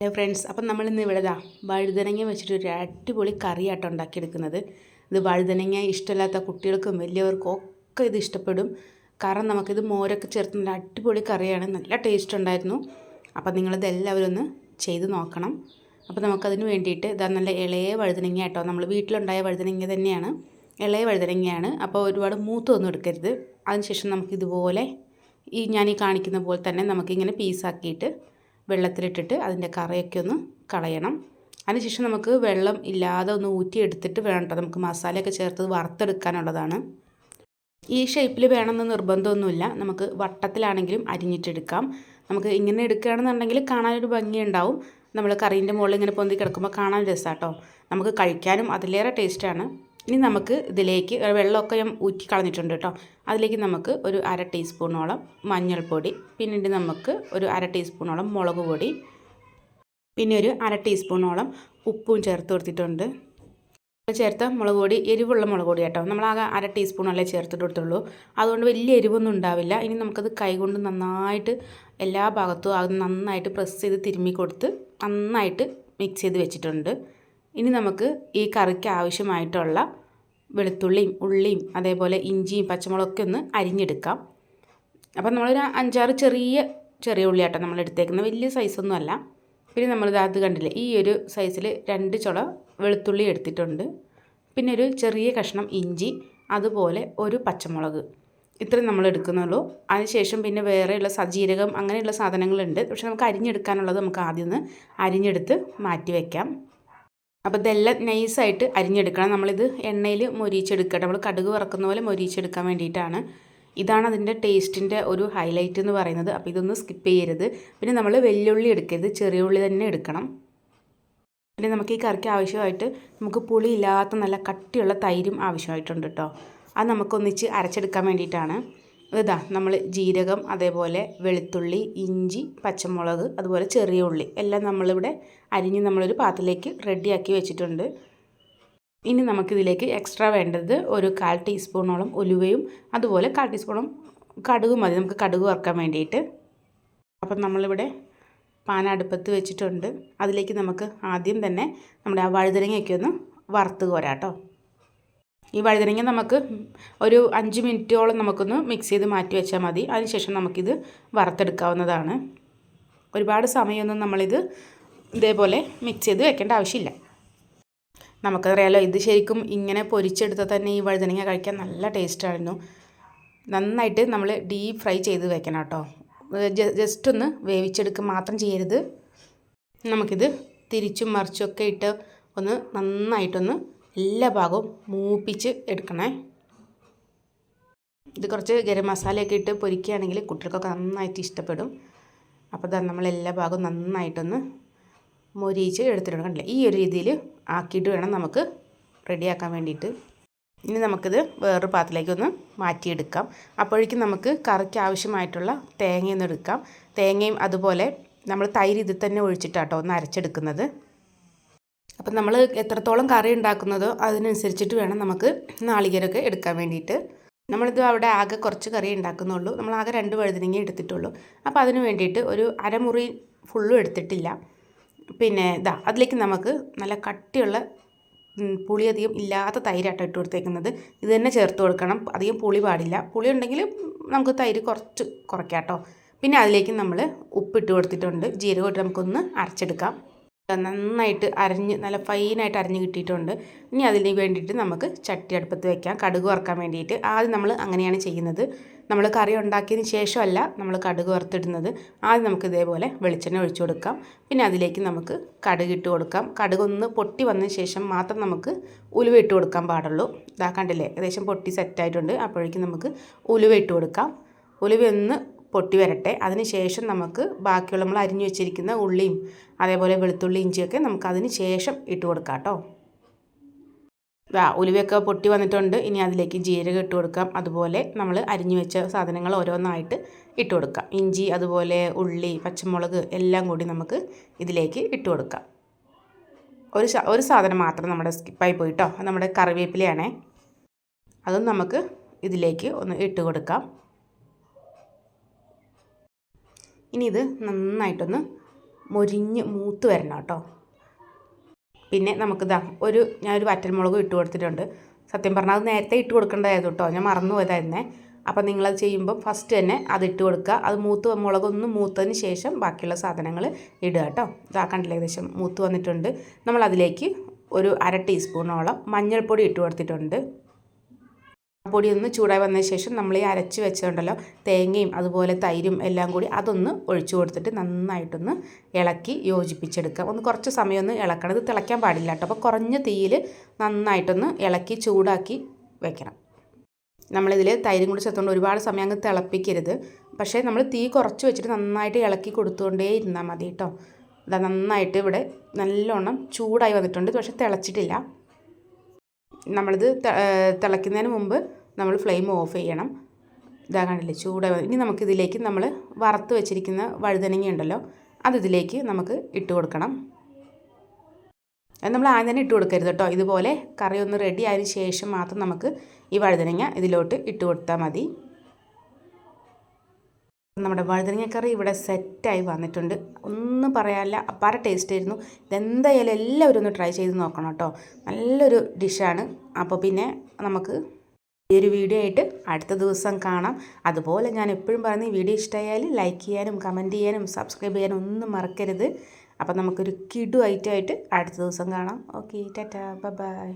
Hello friends അപ്പം നമ്മളിന്ന് ഇവിടെ ഇതാ വഴുതനങ്ങ വെച്ചിട്ട് ഒരു അടിപൊളി കറിയാട്ടോ ഉണ്ടാക്കിയെടുക്കുന്നത്. ഇത് വഴുതനങ്ങ ഇഷ്ടമില്ലാത്ത കുട്ടികൾക്കും വലിയവർക്കും ഒക്കെ ഇത് ഇഷ്ടപ്പെടും. കാരണം നമുക്കിത് മോരൊക്കെ ചേർത്ത് നല്ല അടിപൊളി കറിയാണ് നല്ല ടേസ്റ്റ് ഉണ്ടായിരുന്നു. അപ്പം നിങ്ങളിത് എല്ലാവരും ഒന്ന് ചെയ്ത് നോക്കണം. അപ്പോൾ നമുക്കതിന് വേണ്ടിയിട്ട് ഇതാ നല്ല ഇളയ വഴുതനങ്ങ കേട്ടോ നമ്മൾ വീട്ടിലുണ്ടായ വഴുതനങ്ങ തന്നെയാണ്. ഇളയ വഴുതനങ്ങയാണ്. അപ്പോൾ ഒരുപാട് മൂത്തൊന്നും എടുക്കരുത്. അതിനുശേഷം നമുക്കിതുപോലെ ഈ ഞാൻ ഈ കാണിക്കുന്ന പോലെ തന്നെ നമുക്കിങ്ങനെ പീസാക്കിയിട്ട് വെള്ളത്തിലിട്ടിട്ട് അതിന്റെ കറയൊക്കെ ഒന്ന് കളയണം. അതിനുശേഷം നമുക്ക് വെള്ളം ഇല്ലാതെ ഒന്ന് ഊറ്റിയെടുത്തിട്ട് വേണം കേട്ടോ നമുക്ക് മസാലയൊക്കെ ചേർത്ത് വറുത്തെടുക്കാനുള്ളതാണ്. ഈ ഷേപ്പിൽ വേണമെന്ന് നിർബന്ധമൊന്നുമില്ല. നമുക്ക് വട്ടത്തിലാണെങ്കിലും അരിഞ്ഞിട്ടെടുക്കാം. നമുക്ക് ഇങ്ങനെ എടുക്കുകയാണെന്നുണ്ടെങ്കിൽ കാണാനൊരു ഭംഗിയുണ്ടാവും. നമ്മൾ കറീന്റെ മുകളിൽ ഇങ്ങനെ പൊന്തി കിടക്കുമ്പോൾ കാണാൻ രസമാട്ടോ നമുക്ക് കഴിക്കാനും അതിലേറെ ടേസ്റ്റാണ് ഇനി നമുക്ക് ഇതിലേക്ക് വെള്ളമൊക്കെ ഞാൻ ഊറ്റി കളഞ്ഞിട്ടുണ്ട് കേട്ടോ. അതിലേക്ക് നമുക്ക് ഒരു അര ടീസ്പൂണോളം മഞ്ഞൾപ്പൊടി പിന്നീട് നമുക്ക് ഒരു അര ടീസ്പൂണോളം മുളക് പൊടി പിന്നെ ഒരു അര ടീസ്പൂണോളം ഉപ്പും ചേർത്ത് കൊടുത്തിട്ടുണ്ട്. ചേർത്ത മുളക് പൊടി എരിവുള്ള മുളക് പൊടി കേട്ടോ. നമ്മളാകെ അര ടീസ്പൂണല്ലേ ചേർത്തിട്ട് കൊടുത്തുള്ളൂ. അതുകൊണ്ട് വലിയ എരിവൊന്നും ഉണ്ടാവില്ല. ഇനി നമുക്കത് കൈകൊണ്ട് നന്നായിട്ട് എല്ലാ ഭാഗത്തും അത് നന്നായിട്ട് പ്രസ് ചെയ്ത് തിരുമ്മി കൊടുത്ത് നന്നായിട്ട് മിക്സ് ചെയ്ത് വെച്ചിട്ടുണ്ട്. ഇനി നമുക്ക് ഈ കറിക്ക് ആവശ്യമായിട്ടുള്ള വെളുത്തുള്ളിയും ഉള്ളിയും അതേപോലെ ഇഞ്ചിയും പച്ചമുളകൊക്കെ ഒന്ന് അരിഞ്ഞെടുക്കാം. അപ്പം നമ്മളൊരു അഞ്ചാറ് ചെറിയ ചെറിയ ഉള്ളിയാട്ടോ നമ്മൾ എടുത്തേക്കുന്നത് വലിയ സൈസൊന്നും അല്ല. പിന്നെ നമ്മളിത് അത് കണ്ടില്ലേ ഈ ഒരു സൈസിൽ രണ്ട് ചുള വെളുത്തുള്ളി എടുത്തിട്ടുണ്ട്. പിന്നെ ഒരു ചെറിയ കഷ്ണം ഇഞ്ചി അതുപോലെ ഒരു പച്ചമുളക്. ഇത്രയും നമ്മൾ എടുക്കുന്നുള്ളൂ അതിനുശേഷം പിന്നെ വേറെയുള്ള സജീരകം അങ്ങനെയുള്ള സാധനങ്ങളുണ്ട്. പക്ഷെ നമുക്ക് അരിഞ്ഞെടുക്കാനുള്ളത് നമുക്ക് ആദ്യം ഒന്ന് അരിഞ്ഞെടുത്ത് മാറ്റി വയ്ക്കാം അപ്പോൾ ഇതെല്ലാം നൈസായിട്ട് അരിഞ്ഞെടുക്കണം. നമ്മളിത് എണ്ണയിൽ മൊരിച്ചെടുക്കട്ടെ നമ്മൾ കടുക് വറക്കുന്ന പോലെ മൊരിച്ചെടുക്കാൻ വേണ്ടിയിട്ടാണ്. ഇതാണ് അതിന്റെ ടേസ്റ്റിന്റെ ഒരു ഹൈലൈറ്റ് എന്ന് പറയുന്നത്. അപ്പോൾ ഇതൊന്ന് സ്കിപ്പ് ചെയ്യരുത്. പിന്നെ നമ്മൾ വെല്ലുള്ളി എടുക്കരുത്. ചെറിയ ഉള്ളി തന്നെ എടുക്കണം. പിന്നെ നമുക്ക് ഈ കറിക്ക് ആവശ്യമായിട്ട് നമുക്ക് പുളി ഇല്ലാത്ത നല്ല കട്ടിയുള്ള തൈരും ആവശ്യമായിട്ടുണ്ട് കേട്ടോ അത് നമുക്കൊന്നിച്ച് അരച്ചെടുക്കാൻ വേണ്ടിയിട്ടാണ്. ഇതാ നമ്മൾ ജീരകം അതേപോലെ വെളുത്തുള്ളി ഇഞ്ചി പച്ചമുളക് അതുപോലെ ചെറിയ ഉള്ളി എല്ലാം നമ്മളിവിടെ അരിഞ്ഞ് നമ്മളൊരു പാത്രത്തിലേക്ക് റെഡിയാക്കി വെച്ചിട്ടുണ്ട്. ഇനി നമുക്കിതിലേക്ക് എക്സ്ട്രാ വേണ്ടത് ഒരു കാൽ ടീസ്പൂണോളം ഉലുവയും അതുപോലെ കാൽ ടീസ്പൂണും കടുക് മതി നമുക്ക് കടുക് വറുക്കാൻ വേണ്ടിയിട്ട്. അപ്പം നമ്മളിവിടെ പാൻ അടുപ്പത്ത് വെച്ചിട്ടുണ്ട്. അതിലേക്ക് നമുക്ക് ആദ്യം തന്നെ നമ്മുടെ ആ വഴുതനങ്ങയൊക്കെ ഒന്ന് വറുത്ത് കോരാം ഈ വഴുതനങ്ങ നമുക്ക് ഒരു അഞ്ച് മിനിറ്റോളം നമുക്കൊന്ന് മിക്സ് ചെയ്ത് മാറ്റി വെച്ചാൽ മതി. അതിനുശേഷം നമുക്കിത് വറുത്തെടുക്കാവുന്നതാണ്. ഒരുപാട് സമയമൊന്നും നമ്മളിത് ഇതേപോലെ മിക്സ് ചെയ്ത് വെക്കേണ്ട ആവശ്യമില്ല. നമുക്കറിയാലോ ഇത് ശരിക്കും ഇങ്ങനെ പൊരിച്ചെടുത്താൽ തന്നെ ഈ വഴുതനങ്ങ കഴിക്കാൻ നല്ല ടേസ്റ്റായിരുന്നു. നന്നായിട്ട് നമ്മൾ ഡീപ്പ് ഫ്രൈ ചെയ്ത് വെക്കണം കേട്ടോ. ജസ്റ്റ് ഒന്ന് വേവിച്ചെടുക്കുക മാത്രം ചെയ്യരുത്. നമുക്കിത് തിരിച്ചും മറിച്ചൊക്കെ ഇട്ട് ഒന്ന് നന്നായിട്ടൊന്ന് എല്ലാ ഭാഗവും മൂപ്പിച്ച് എടുക്കണേ. ഇത് കുറച്ച് ഗരം മസാലയൊക്കെ ഇട്ട് പൊരിക്കുകയാണെങ്കിൽ കുട്ടികൾക്കൊക്കെ നന്നായിട്ട് ഇഷ്ടപ്പെടും. അപ്പോൾ ഇതാ നമ്മൾ എല്ലാ ഭാഗവും നന്നായിട്ടൊന്ന് മൊരിയിച്ച് എടുത്തിട്ടുണ്ട് കണ്ടില്ല? ഈ ഒരു രീതിയിൽ ആക്കിയിട്ട് വേണം നമുക്ക് റെഡിയാക്കാൻ വേണ്ടിയിട്ട്. ഇനി നമുക്കിത് വേറൊരു പാത്രത്തിലേക്കൊന്ന് മാറ്റിയെടുക്കാം. അപ്പോഴേക്കും നമുക്ക് കറിക്ക് ആവശ്യമായിട്ടുള്ള തേങ്ങയൊന്നും എടുക്കാം. തേങ്ങയും അതുപോലെ നമ്മൾ തൈര് ഇതിൽ തന്നെ ഒഴിച്ചിട്ടാട്ടോ ഒന്ന് അരച്ചെടുക്കുന്നത്. അപ്പം നമ്മൾ എത്രത്തോളം കറി ഉണ്ടാക്കുന്നതോ അതിനനുസരിച്ചിട്ട് വേണം നമുക്ക് നാളികേരമൊക്കെ എടുക്കാൻ വേണ്ടിയിട്ട്. നമ്മളിത് അവിടെ ആകെ കുറച്ച് കറി ഉണ്ടാക്കുന്നുള്ളൂ. നമ്മൾ ആകെ രണ്ട് വഴുതനങ്ങ എടുത്തിട്ടുള്ളൂ. അപ്പോൾ അതിന് വേണ്ടിയിട്ട് ഒരു അരമുറി ഫുള്ളും എടുത്തിട്ടില്ല. പിന്നെ ഇതാ അതിലേക്ക് നമുക്ക് നല്ല കട്ടിയുള്ള പുളിയധികം ഇല്ലാത്ത തൈരാട്ടോ ഇട്ട് കൊടുത്തേക്കുന്നത്. ഇത് തന്നെ ചേർത്ത് കൊടുക്കണം. അധികം പുളി പാടില്ല. പുളി ഉണ്ടെങ്കിൽ നമുക്ക് തൈര് കുറച്ച് കുറയ്ക്കാം കേട്ടോ പിന്നെ അതിലേക്ക് നമ്മൾ ഉപ്പിട്ട് കൊടുത്തിട്ടുണ്ട്. ജീരകം ഇട്ട് നമുക്കൊന്ന് അരച്ചെടുക്കാം. നന്നായിട്ട് അരഞ്ഞ് നല്ല ഫൈനായിട്ട് അരഞ്ഞ് കിട്ടിയിട്ടുണ്ട്. ഇനി അതിന് വേണ്ടിയിട്ട് നമുക്ക് ചട്ടി അടുപ്പത്ത് വെക്കാം. കടുക് വറുക്കാൻ വേണ്ടിയിട്ട്. ആദ്യം നമ്മൾ അങ്ങനെയാണ് ചെയ്യുന്നത്. നമ്മൾ കറി ഉണ്ടാക്കിയതിന് ശേഷമല്ല നമ്മൾ കടുക് വറുത്തിടുന്നത്. ആദ്യം നമുക്ക് ഇതേപോലെ വെളിച്ചെണ്ണ ഒഴിച്ചു കൊടുക്കാം. പിന്നെ അതിലേക്ക് നമുക്ക് കടുക് ഇട്ട് കൊടുക്കാം. കടുക് ഒന്ന് പൊട്ടി വന്നതിന് ശേഷം മാത്രം നമുക്ക് ഉലുവ ഇട്ട് കൊടുക്കാൻ പാടുള്ളൂ. ഇതാ കണ്ടില്ലേ? ഏകദേശം പൊട്ടി സെറ്റായിട്ടുണ്ട് അപ്പോഴേക്കും നമുക്ക് ഉലുവ ഇട്ട് കൊടുക്കാം. ഉലുവ ഒന്ന് പൊട്ടി വരട്ടെ. അതിന് ശേഷം നമുക്ക് ബാക്കിയുള്ള നമ്മൾ അരിഞ്ഞു വെച്ചിരിക്കുന്ന ഉള്ളിയും അതേപോലെ വെളുത്തുള്ളി ഇഞ്ചിയൊക്കെ നമുക്ക് അതിന് ശേഷം ഇട്ട് കൊടുക്കാം കേട്ടോ. ഉലുവയൊക്കെ പൊട്ടി വന്നിട്ടുണ്ട്. ഇനി അതിലേക്ക് ജീരകം ഇട്ട് കൊടുക്കാം. അതുപോലെ നമ്മൾ അരിഞ്ഞു വെച്ച സാധനങ്ങൾ ഓരോന്നായിട്ട് ഇട്ട് കൊടുക്കാം. ഇഞ്ചി അതുപോലെ ഉള്ളി പച്ചമുളക് എല്ലാം കൂടി നമുക്ക് ഇതിലേക്ക് ഇട്ട് കൊടുക്കാം. ഒരു ഒരു സാധനം മാത്രം നമ്മുടെ സ്കിപ്പായി പോയിട്ടോ നമ്മുടെ കറിവേപ്പിലയാണേ. അതും നമുക്ക് ഇതിലേക്ക് ഒന്ന് ഇട്ട് കൊടുക്കാം. ഇനി ഇത് നന്നായിട്ടൊന്ന് മൊരിഞ്ഞ് മൂത്ത് വരണം കേട്ടോ. പിന്നെ നമുക്കിതാ ഒരു ഞാനൊരു വറ്റൽമുളകും ഇട്ട് കൊടുത്തിട്ടുണ്ട്. സത്യം പറഞ്ഞാൽ അത് നേരത്തെ ഇട്ട് കൊടുക്കേണ്ടതായിരുന്നു കേട്ടോ. ഞാൻ മറന്നു പോയതായിരുന്നേ. അപ്പോൾ നിങ്ങളത് ചെയ്യുമ്പോൾ ഫസ്റ്റ് തന്നെ അത് ഇട്ട് കൊടുക്കുക. അത് മൂത്ത് മുളകൊന്ന് മൂത്തതിന് ശേഷം ബാക്കിയുള്ള സാധനങ്ങൾ ഇടുക കേട്ടോ. ഇതാ കണ്ടില്ല ഏകദേശം മൂത്ത് വന്നിട്ടുണ്ട്. നമ്മളതിലേക്ക് ഒരു അര ടീസ്പൂണോളം മഞ്ഞൾപ്പൊടി ഇട്ട് കൊടുത്തിട്ടുണ്ട്. പൊടി ഒന്ന് ചൂടായി വന്നതിന് ശേഷം നമ്മൾ ഈ അരച്ച് വെച്ചതുണ്ടല്ലോ തേങ്ങയും അതുപോലെ തൈരും എല്ലാം കൂടി അതൊന്ന് ഒഴിച്ചു കൊടുത്തിട്ട് നന്നായിട്ടൊന്ന് ഇളക്കി യോജിപ്പിച്ചെടുക്കുക ഒന്ന് കുറച്ച് സമയം ഒന്ന് ഇളക്കണം. ഇത് തിളയ്ക്കാൻ പാടില്ല കേട്ടോ. അപ്പോൾ കുറഞ്ഞ തീയിൽ നന്നായിട്ടൊന്ന് ഇളക്കി ചൂടാക്കി വെക്കണം. നമ്മളിതിൽ തൈരും കൂടി ചേർത്തുകൊണ്ട് ഒരുപാട് സമയം അങ്ങ് തിളപ്പിക്കരുത്. പക്ഷേ നമ്മൾ തീ കുറച്ച് വെച്ചിട്ട് നന്നായിട്ട് ഇളക്കി കൊടുത്തുകൊണ്ടേ ഇരുന്നാൽ മതി കേട്ടോ. ഇതാ നന്നായിട്ട് ഇവിടെ നല്ലോണം ചൂടായി വന്നിട്ടുണ്ട്. പക്ഷേ തിളച്ചിട്ടില്ല. നമ്മളിത് തിളയ്ക്കുന്നതിന് മുമ്പ് നമ്മൾ ഫ്ലെയിം ഓഫ് ചെയ്യണം. ഇതാ കണ്ടില്ലേ ചൂട്. ഇനി നമുക്കിതിലേക്ക് നമ്മൾ വറുത്ത് വെച്ചിരിക്കുന്ന വഴുതനങ്ങ ഉണ്ടല്ലോ അതിതിലേക്ക് നമുക്ക് ഇട്ട് കൊടുക്കണം. അത് നമ്മൾ ആദ്യം തന്നെ ഇട്ട് കൊടുക്കരുത് കേട്ടോ. ഇതുപോലെ കറി ഒന്ന് റെഡി ആയതിനു ശേഷം മാത്രം നമുക്ക് ഈ വഴുതനങ്ങ ഇതിലോട്ട് ഇട്ട് കൊടുത്താൽ മതി. നമ്മുടെ വഴുതനങ്ങക്കറി ഇവിടെ സെറ്റായി വന്നിട്ടുണ്ട്. ഒന്നും പറയാനില്ല. അപ്പാര ടേസ്റ്റ് ആയിരുന്നു. ഇതെന്തായാലും എല്ലാവരും ഒന്ന് ട്രൈ ചെയ്ത് നോക്കണം കേട്ടോ. നല്ലൊരു ഡിഷാണ് അപ്പോൾ പിന്നെ നമുക്ക് ഈ ഒരു വീഡിയോ ആയിട്ട് അടുത്ത ദിവസം കാണാം. അതുപോലെ ഞാൻ എപ്പോഴും പറയുന്ന ഈ വീഡിയോ ഇഷ്ടമായാൽ ലൈക്ക് ചെയ്യാനും കമന്റ് ചെയ്യാനും സബ്സ്ക്രൈബ് ചെയ്യാനും ഒന്നും മറക്കരുത്. അപ്പോൾ നമുക്കൊരു കിടു ഐറ്റമായിട്ട് അടുത്ത ദിവസം കാണാം. Okay tata bye